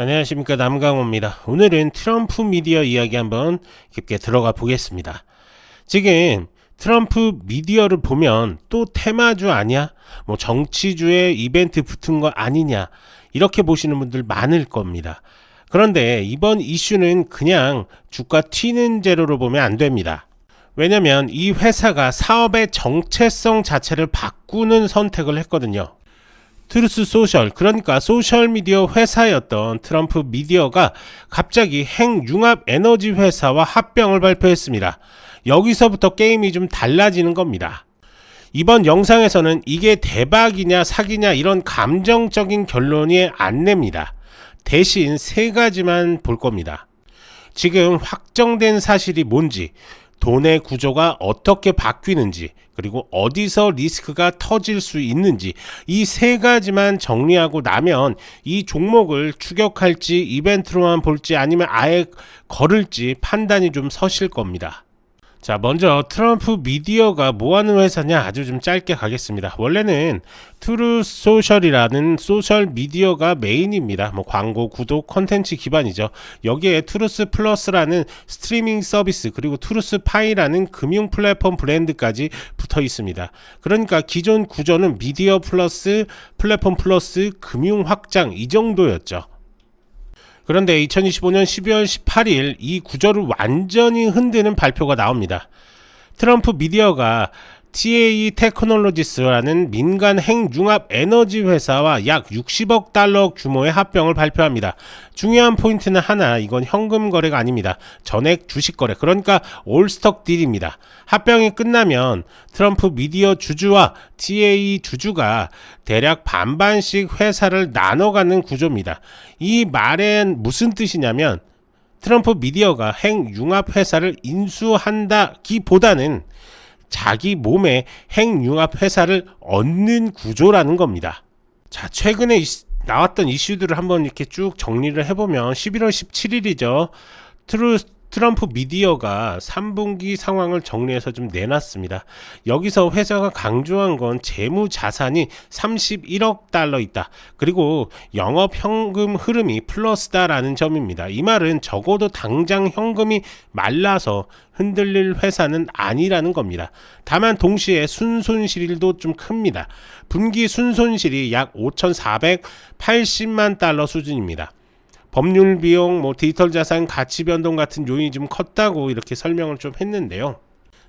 안녕하십니까 남강호입니다. 오늘은 트럼프 미디어 이야기 한번 깊게 들어가 보겠습니다. 지금 트럼프 미디어를 보면 또 테마주 아니야? 뭐 정치주의 이벤트 붙은 거 아니냐? 이렇게 보시는 분들 많을 겁니다. 그런데 이번 이슈는 그냥 주가 튀는 재료로 보면 안 됩니다. 왜냐면 이 회사가 사업의 정체성 자체를 바꾸는 선택을 했거든요. 트루스 소셜 그러니까 소셜 미디어 회사였던 트럼프 미디어가 갑자기 핵융합 에너지 회사와 합병을 발표했습니다. 여기서부터 게임이 좀 달라지는 겁니다. 이번 영상에서는 이게 대박이냐 사기냐 이런 감정적인 결론이 안 냅니다. 대신 세 가지만 볼 겁니다. 지금 확정된 사실이 뭔지, 돈의 구조가 어떻게 바뀌는지, 그리고 어디서 리스크가 터질 수 있는지, 이 세 가지만 정리하고 나면 이 종목을 추격할지 이벤트로만 볼지 아니면 아예 걸을지 판단이 좀 서실 겁니다. 자, 먼저 트럼프 미디어가 뭐 하는 회사냐 아주 좀 짧게 가겠습니다. 원래는 트루 소셜이라는 소셜 미디어가 메인입니다. 뭐 광고, 구독, 컨텐츠 기반이죠. 여기에 트루스 플러스라는 스트리밍 서비스 그리고 트루스 파이라는 금융 플랫폼 브랜드까지 붙어 있습니다. 그러니까 기존 구조는 미디어 플러스 플랫폼 플러스 금융 확장 이 정도였죠. 그런데 2025년 12월 18일 이 구조를 완전히 흔드는 발표가 나옵니다. 트럼프 미디어가 TA 테크놀로지스라는 민간 핵융합 에너지 회사와 약 60억 달러 규모의 합병을 발표합니다. 중요한 포인트는 하나, 이건 현금 거래가 아닙니다. 전액 주식 거래, 그러니까 올스톡 딜입니다. 합병이 끝나면 트럼프 미디어 주주와 TA 주주가 대략 반반씩 회사를 나눠가는 구조입니다. 이 말엔 무슨 뜻이냐면 트럼프 미디어가 핵융합 회사를 인수한다기보다는 자기 몸에 핵융합 회사를 얻는 구조라는 겁니다. 자, 최근에 나왔던 이슈들을 한번 이렇게 쭉 정리를 해보면 11월 17일이죠. 트루 트럼프 미디어가 3분기 상황을 정리해서 좀 내놨습니다. 여기서 회사가 강조한 건 재무 자산이 31억 달러 있다. 그리고 영업 현금 흐름이 플러스다라는 점입니다. 이 말은 적어도 당장 현금이 말라서 흔들릴 회사는 아니라는 겁니다. 다만 동시에 순손실도 좀 큽니다. 분기 순손실이 약 5,480만 달러 수준입니다. 법률 비용, 뭐 디지털 자산 가치 변동 같은 요인이 좀 컸다고 이렇게 설명을 좀 했는데요.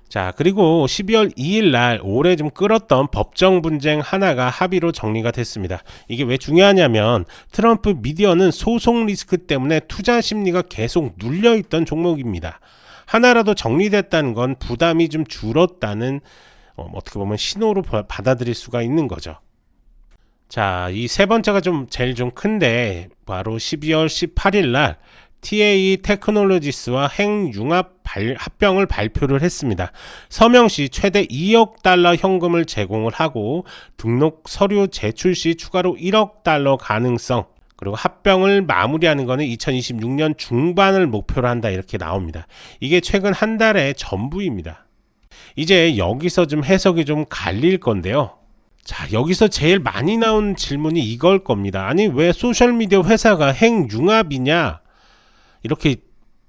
자, 그리고 12월 2일 날 올해 좀 끌었던 법정 분쟁 하나가 합의로 정리가 됐습니다. 이게 왜 중요하냐면 트럼프 미디어는 소송 리스크 때문에 투자 심리가 계속 눌려 있던 종목입니다. 하나라도 정리됐다는 건 부담이 좀 줄었다는 어, 어떻게 보면 신호로 바- 받아들일 수가 있는 거죠. 자, 이 세 번째가 좀 제일 좀 큰데 바로 12월 18일 날 TA 테크놀로지스와 핵융합 발- 합병을 발표를 했습니다. 서명 시 최대 2억 달러 현금을 제공을 하고 등록 서류 제출 시 추가로 1억 달러 가능성 그리고 합병을 마무리하는 것은 2026년 중반을 목표로 한다 이렇게 나옵니다. 이게 최근 한 달의 전부입니다. 이제 여기서 좀 해석이 좀 갈릴 건데요. 자, 여기서 제일 많이 나온 질문이 이걸 겁니다. 아니, 왜 소셜미디어 회사가 핵융합이냐? 이렇게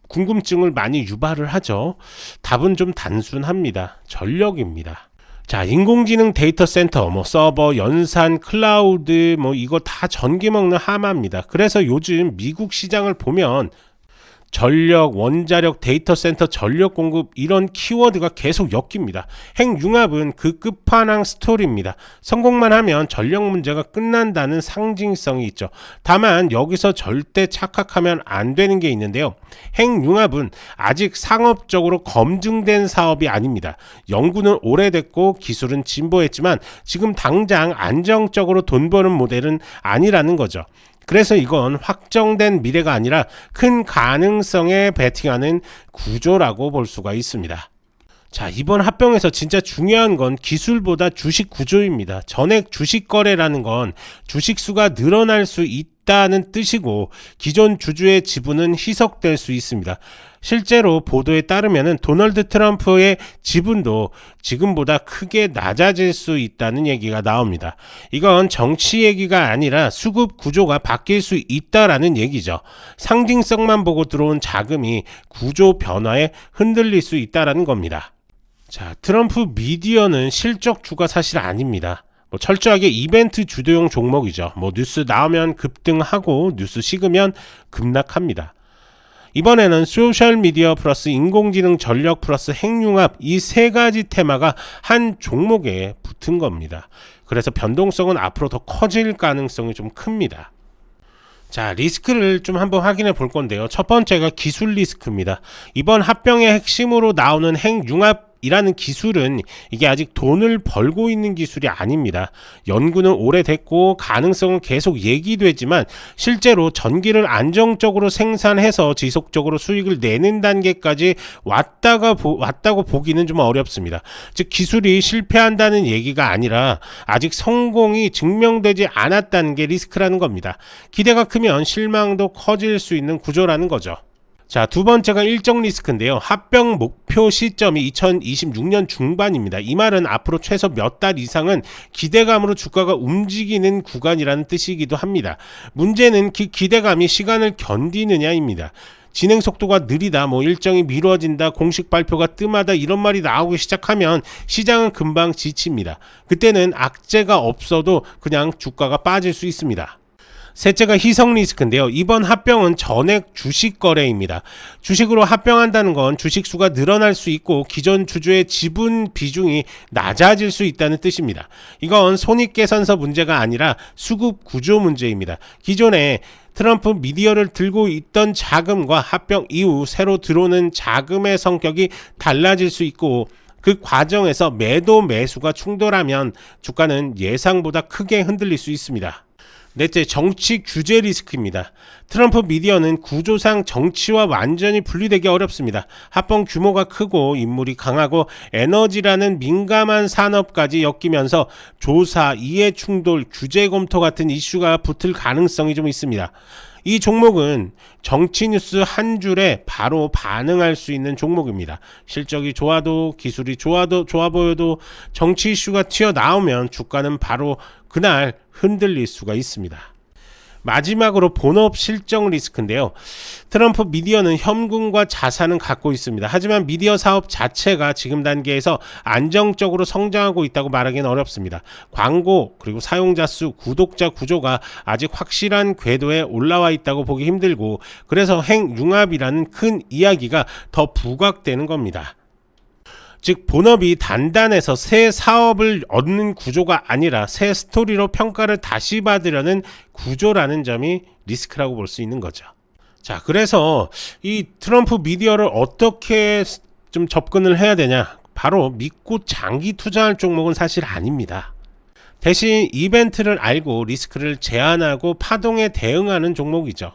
궁금증을 많이 유발을 하죠. 답은 좀 단순합니다. 전력입니다. 자, 인공지능 데이터 센터, 뭐 서버, 연산, 클라우드, 뭐 이거 다 전기 먹는 하마입니다. 그래서 요즘 미국 시장을 보면 전력, 원자력, 데이터 센터, 전력 공급 이런 키워드가 계속 엮입니다. 핵융합은 그 끝판왕 스토리입니다. 성공만 하면 전력 문제가 끝난다는 상징성이 있죠. 다만 여기서 절대 착각하면 안 되는 게 있는데요. 핵융합은 아직 상업적으로 검증된 사업이 아닙니다. 연구는 오래됐고 기술은 진보했지만 지금 당장 안정적으로 돈 버는 모델은 아니라는 거죠. 그래서 이건 확정된 미래가 아니라 큰 가능성에 베팅하는 구조라고 볼 수가 있습니다. 자, 이번 합병에서 진짜 중요한 건 기술보다 주식 구조입니다. 전액 주식 거래라는 건 주식 수가 늘어날 수 있다. 있다는 뜻이고 기존 주주의 지분은 희석될 수 있습니다. 실제로 보도에 따르면 도널드 트럼프의 지분도 지금보다 크게 낮아질 수 있다는 얘기가 나옵니다. 이건 정치 얘기가 아니라 수급 구조가 바뀔 수 있다라는 얘기죠. 상징성만 보고 들어온 자금이 구조 변화에 흔들릴 수 있다라는 겁니다. 자, 트럼프 미디어는 실적 주가 사실 아닙니다. 뭐 철저하게 이벤트 주도용 종목이죠. 뭐 뉴스 나오면 급등하고 뉴스 식으면 급락합니다. 이번에는 소셜 미디어 플러스 인공지능 전력 플러스 핵융합 이 세 가지 테마가 한 종목에 붙은 겁니다. 그래서 변동성은 앞으로 더 커질 가능성이 좀 큽니다. 자, 리스크를 좀 한번 확인해 볼 건데요. 첫 번째가 기술 리스크입니다. 이번 합병의 핵심으로 나오는 핵융합 이라는 기술은 이게 아직 돈을 벌고 있는 기술이 아닙니다. 연구는 오래됐고 가능성은 계속 얘기되지만 실제로 전기를 안정적으로 생산해서 지속적으로 수익을 내는 단계까지 왔다가 보, 왔다고 보기는 좀 어렵습니다. 즉 기술이 실패한다는 얘기가 아니라 아직 성공이 증명되지 않았다는 게 리스크라는 겁니다. 기대가 크면 실망도 커질 수 있는 구조라는 거죠. 자, 두 번째가 일정 리스크인데요. 합병 목표 시점이 2026년 중반입니다. 이 말은 앞으로 최소 몇 달 이상은 기대감으로 주가가 움직이는 구간이라는 뜻이기도 합니다. 문제는 그 기대감이 시간을 견디느냐입니다. 진행 속도가 느리다, 뭐 일정이 미뤄진다, 공식 발표가 뜸하다 이런 말이 나오기 시작하면 시장은 금방 지칩니다. 그때는 악재가 없어도 그냥 주가가 빠질 수 있습니다. 셋째가 희석 리스크인데요. 이번 합병은 전액 주식 거래입니다. 주식으로 합병한다는 건 주식 수가 늘어날 수 있고 기존 주주의 지분 비중이 낮아질 수 있다는 뜻입니다. 이건 손익계산서 문제가 아니라 수급 구조 문제입니다. 기존에 트럼프 미디어를 들고 있던 자금과 합병 이후 새로 들어오는 자금의 성격이 달라질 수 있고 그 과정에서 매도 매수가 충돌하면 주가는 예상보다 크게 흔들릴 수 있습니다. 넷째, 정치 규제 리스크입니다. 트럼프 미디어는 구조상 정치와 완전히 분리되기 어렵습니다. 합병 규모가 크고 인물이 강하고 에너지라는 민감한 산업까지 엮이면서 조사, 이해 충돌, 규제 검토 같은 이슈가 붙을 가능성이 좀 있습니다. 이 종목은 정치 뉴스 한 줄에 바로 반응할 수 있는 종목입니다. 실적이 좋아도 기술이 좋아도 좋아 보여도 정치 이슈가 튀어나오면 주가는 바로 그날 흔들릴 수가 있습니다. 마지막으로 본업 실적 리스크인데요. 트럼프 미디어는 현금과 자산은 갖고 있습니다. 하지만 미디어 사업 자체가 지금 단계에서 안정적으로 성장하고 있다고 말하기는 어렵습니다. 광고 그리고 사용자 수, 구독자 구조가 아직 확실한 궤도에 올라와 있다고 보기 힘들고 그래서 핵융합이라는 큰 이야기가 더 부각되는 겁니다. 즉 본업이 단단해서 새 사업을 얻는 구조가 아니라 새 스토리로 평가를 다시 받으려는 구조라는 점이 리스크라고 볼 수 있는 거죠. 자, 그래서 이 트럼프 미디어를 어떻게 좀 접근을 해야 되냐? 바로 믿고 장기 투자할 종목은 사실 아닙니다. 대신 이벤트를 알고 리스크를 제한하고 파동에 대응하는 종목이죠.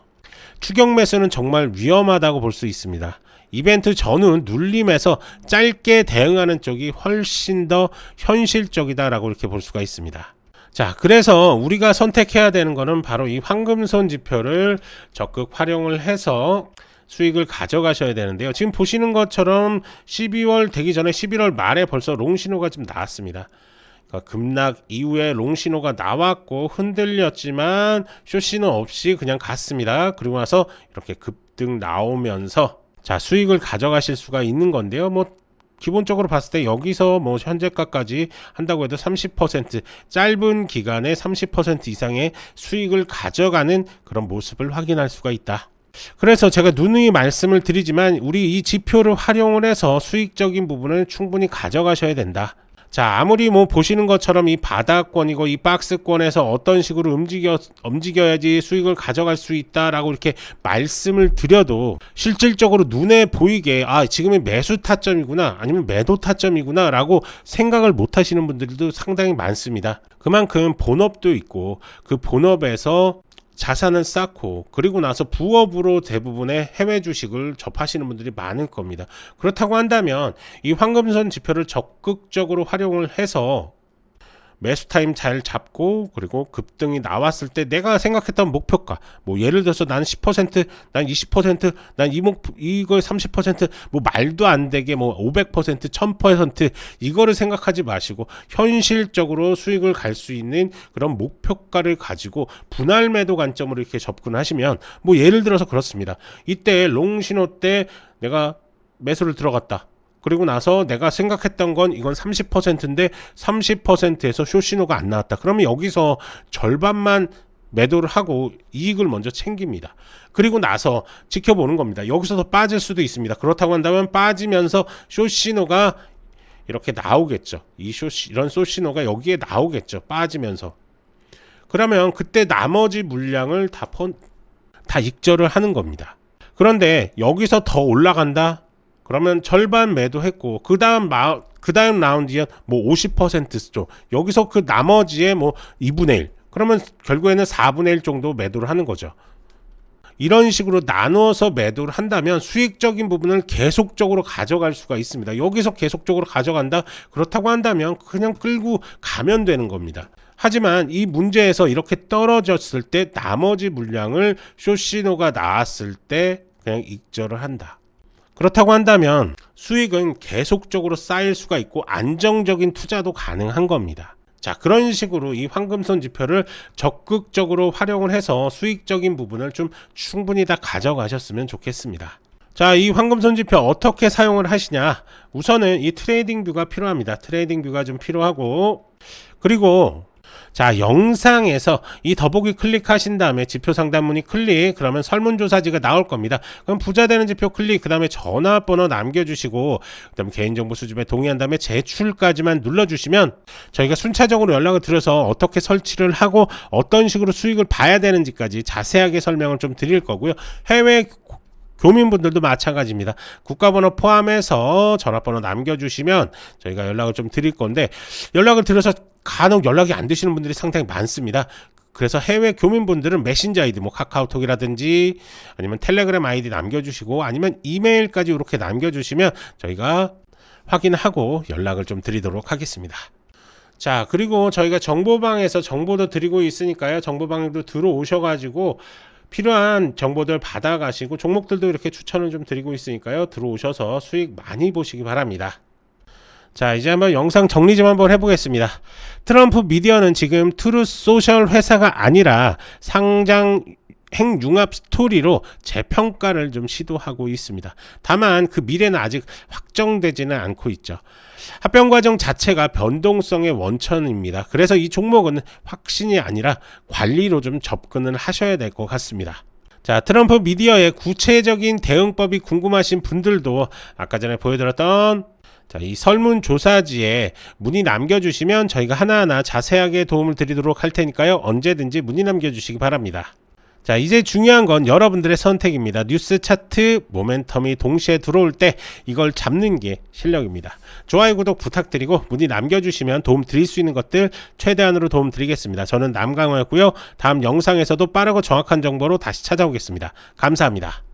추격 매수는 정말 위험하다고 볼 수 있습니다. 이벤트 전후 눌림에서 짧게 대응하는 쪽이 훨씬 더 현실적이다라고 이렇게 볼 수가 있습니다. 자, 그래서 우리가 선택해야 되는 것은 바로 이 황금선 지표를 적극 활용을 해서 수익을 가져가셔야 되는데요. 지금 보시는 것처럼 12월 되기 전에 11월 말에 벌써 롱 신호가 좀 나왔습니다. 그러니까 급락 이후에 롱 신호가 나왔고 흔들렸지만 쇼 신호 없이 그냥 갔습니다. 그리고 나서 이렇게 급등 나오면서 자, 수익을 가져가실 수가 있는 건데요. 뭐 기본적으로 봤을 때 여기서 뭐 현재가까지 한다고 해도 30% 짧은 기간에 30% 이상의 수익을 가져가는 그런 모습을 확인할 수가 있다. 그래서 제가 누누이 말씀을 드리지만 우리 이 지표를 활용을 해서 수익적인 부분을 충분히 가져가셔야 된다. 자, 아무리 뭐 보시는 것처럼 이 바닥권이고 이 박스권에서 어떤 식으로 움직여, 움직여야지 수익을 가져갈 수 있다라고 이렇게 말씀을 드려도 실질적으로 눈에 보이게 아, 지금이 매수 타점이구나 아니면 매도 타점이구나 라고 생각을 못 하시는 분들도 상당히 많습니다. 그만큼 본업도 있고 그 본업에서 자산을 쌓고 그리고 나서 부업으로 대부분의 해외 주식을 접하시는 분들이 많을 겁니다. 그렇다고 한다면 이 황금선 지표를 적극적으로 활용을 해서 매수 타임 잘 잡고 그리고 급등이 나왔을 때 내가 생각했던 목표가 뭐 예를 들어서 난 10%, 난 20%, 난 이 목 이거에 30%뭐 말도 안 되게 뭐 500%, 1000% 이거를 생각하지 마시고 현실적으로 수익을 갈 수 있는 그런 목표가를 가지고 분할 매도 관점으로 이렇게 접근하시면 뭐 예를 들어서 그렇습니다. 이때 롱 신호 때 내가 매수를 들어갔다. 그리고 나서 내가 생각했던 건 이건 30%인데 30%에서 쇼 신호가 안 나왔다. 그러면 여기서 절반만 매도를 하고 이익을 먼저 챙깁니다. 그리고 나서 지켜보는 겁니다. 여기서 더 빠질 수도 있습니다. 그렇다고 한다면 빠지면서 쇼 신호가 이렇게 나오겠죠. 이런 쇼 신호가 여기에 나오겠죠. 빠지면서. 그러면 그때 나머지 물량을 다, 펀, 다 익절을 하는 겁니다. 그런데 여기서 더 올라간다? 그러면 절반 매도했고 그 다음 마, 그 다음 라운드에 뭐 50%죠. 여기서 그 나머지의 뭐 2분의 1. 그러면 결국에는 4분의 1 정도 매도를 하는 거죠. 이런 식으로 나누어서 매도를 한다면 수익적인 부분을 계속적으로 가져갈 수가 있습니다. 여기서 계속적으로 가져간다? 그렇다고 한다면 그냥 끌고 가면 되는 겁니다. 하지만 이 문제에서 이렇게 떨어졌을 때 나머지 물량을 쇼시노가 나왔을 때 그냥 익절을 한다. 그렇다고 한다면 수익은 계속적으로 쌓일 수가 있고 안정적인 투자도 가능한 겁니다. 자, 그런 식으로 이 황금선 지표를 적극적으로 활용을 해서 수익적인 부분을 좀 충분히 다 가져가셨으면 좋겠습니다. 자, 이 황금선 지표 어떻게 사용을 하시냐? 우선은 이 트레이딩 뷰가 필요합니다. 트레이딩 뷰가 좀 필요하고 그리고 자, 영상에서 이 더보기 클릭하신 다음에 지표 상담문의 클릭, 그러면 설문조사지가 나올 겁니다. 그럼 부자 되는 지표 클릭, 그 다음에 전화번호 남겨주시고, 그 다음에 개인정보 수집에 동의한 다음에 제출까지만 눌러주시면 저희가 순차적으로 연락을 드려서 어떻게 설치를 하고 어떤 식으로 수익을 봐야 되는지까지 자세하게 설명을 좀 드릴 거고요. 해외 교민분들도 마찬가지입니다. 국가번호 포함해서 전화번호 남겨주시면 저희가 연락을 좀 드릴 건데 연락을 드려서 간혹 연락이 안 되시는 분들이 상당히 많습니다. 그래서 해외 교민분들은 메신저 아이디 뭐 카카오톡이라든지 아니면 텔레그램 아이디 남겨주시고 아니면 이메일까지 이렇게 남겨주시면 저희가 확인하고 연락을 좀 드리도록 하겠습니다. 자 그리고 저희가 정보방에서 정보도 드리고 있으니까요 정보방에도 들어오셔가지고 필요한 정보들 받아가시고 종목들도 이렇게 추천을 좀 드리고 있으니까요 들어오셔서 수익 많이 보시기 바랍니다. 자, 이제 한번 영상 정리 좀 한번 해보겠습니다. 트럼프 미디어는 지금 트루스 소셜 회사가 아니라 상장 핵융합 스토리로 재평가를 좀 시도하고 있습니다. 다만 그 미래는 아직 확정되지는 않고 있죠. 합병 과정 자체가 변동성의 원천입니다. 그래서 이 종목은 확신이 아니라 관리로 좀 접근을 하셔야 될 것 같습니다. 자, 트럼프 미디어의 구체적인 대응법이 궁금하신 분들도 아까 전에 보여드렸던 자, 이 설문조사지에 문의 남겨주시면 저희가 하나하나 자세하게 도움을 드리도록 할 테니까요. 언제든지 문의 남겨주시기 바랍니다. 자, 이제 중요한 건 여러분들의 선택입니다. 뉴스 차트 모멘텀이 동시에 들어올 때 이걸 잡는 게 실력입니다. 좋아요, 구독 부탁드리고 문의 남겨주시면 도움 드릴 수 있는 것들 최대한으로 도움 드리겠습니다. 저는 남강호였고요. 다음 영상에서도 빠르고 정확한 정보로 다시 찾아오겠습니다. 감사합니다.